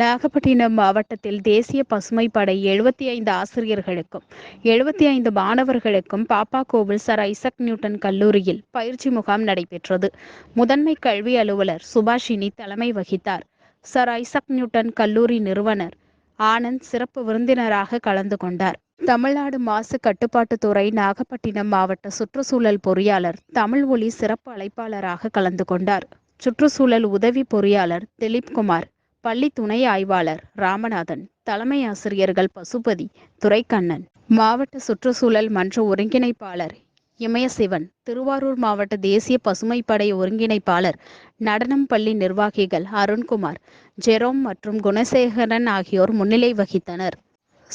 நாகப்பட்டினம் மாவட்டத்தில் தேசிய பசுமை படை எழுபத்தி ஐந்து ஆசிரியர்களுக்கும் எழுபத்தி ஐந்து மாணவர்களுக்கும் பாப்பாக்கோவில் சர் ஐசக் நியூட்டன் கல்லூரியில் பயிற்சி முகாம் நடைபெற்றது. முதன்மை கல்வி அலுவலர் சுபாஷினி தலைமை வகித்தார். சர் ஐசக் நியூட்டன் கல்லூரி நிறுவனர் ஆனந்த் சிறப்பு விருந்தினராக கலந்து கொண்டார். தமிழ்நாடு மாசு கட்டுப்பாட்டுத்துறை நாகப்பட்டினம் மாவட்ட சுற்றுச்சூழல் பொறியாளர் தமிழ் ஒளி சிறப்பு அழைப்பாளராக கலந்து கொண்டார். சுற்றுச்சூழல் உதவி பொறியாளர் திலீப்குமார் பள்ளி துணை ஆய்வாளர் ராமநாதன் தலைமை ஆசிரியர்கள் பசுபதி துரைக்கண்ணன் மாவட்ட சுற்றுச்சூழல் மன்ற ஒருங்கிணைப்பாளர் இமயசிவன் திருவாரூர் மாவட்ட தேசிய பசுமைப்படை ஒருங்கிணைப்பாளர் நடனம் பள்ளி நிர்வாகிகள் அருண்குமார் ஜெரோம் மற்றும் குணசேகரன் ஆகியோர் முன்னிலை வகித்தனர்.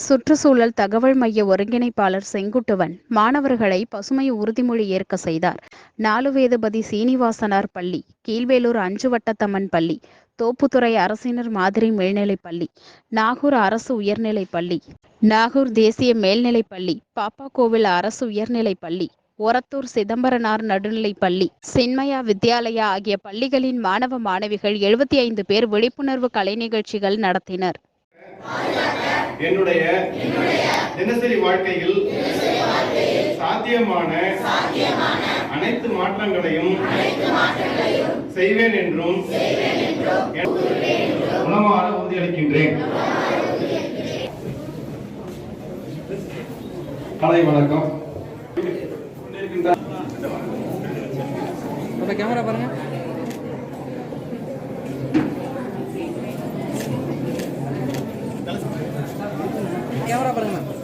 சுற்றுச்சூழல் தகவல் மைய ஒருங்கிணைப்பாளர் செங்குட்டுவன் மாணவர்களை பசுமை உறுதிமொழி ஏற்க செய்தார். நாலுவேதபதி சீனிவாசனார் பள்ளி கீழ்வேலூர் அஞ்சுவட்டத்தம்மன் பள்ளி தோப்புத்துறை அரசினர் மாதிரி மேல்நிலைப் பள்ளி நாகூர் அரசு உயர்நிலைப் பள்ளி நாகூர் தேசிய மேல்நிலைப் பள்ளி பாப்பாக்கோவில் அரசு உயர்நிலைப் பள்ளி ஒரத்தூர் சிதம்பரனார் நடுநிலைப் பள்ளி சின்மயா வித்யாலயா ஆகிய பள்ளிகளின் மாணவ மாணவிகள் எழுபத்தி ஐந்து பேர் விழிப்புணர்வு கலை நிகழ்ச்சிகள் நடத்தினர். என்னுடைய தினசரி வாழ்க்கையில் சாத்தியமான அனைத்து மாற்றங்களையும் செய்வேன் என்றும் உணவார உறுதியளிக்கின்றேன். கலை வணக்கம். கேமரா பாருங்க. ¿Qué ahora, por?